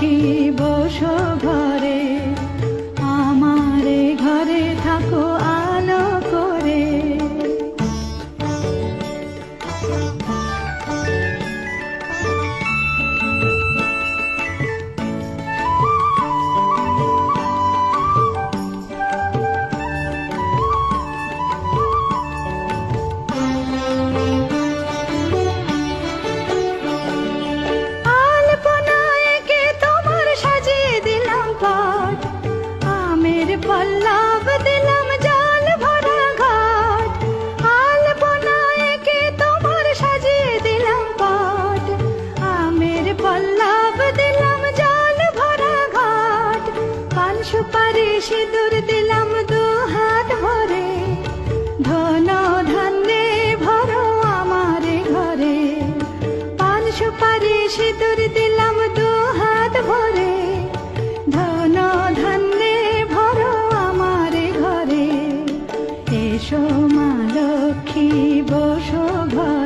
থাকিব ঘরে আমারে ঘরে থাকো আলো করে। পারে সিঁদুর দিলাম দু হাত ভরে। ধন ধান্যে ভরো আমার ঘরে। পান সুপারি সিঁদুর দিলাম দু হাত ভরে। ধন ধান্যে ভরো আমার ঘরে। এসো মা লক্ষ্মী, বসো ঘর।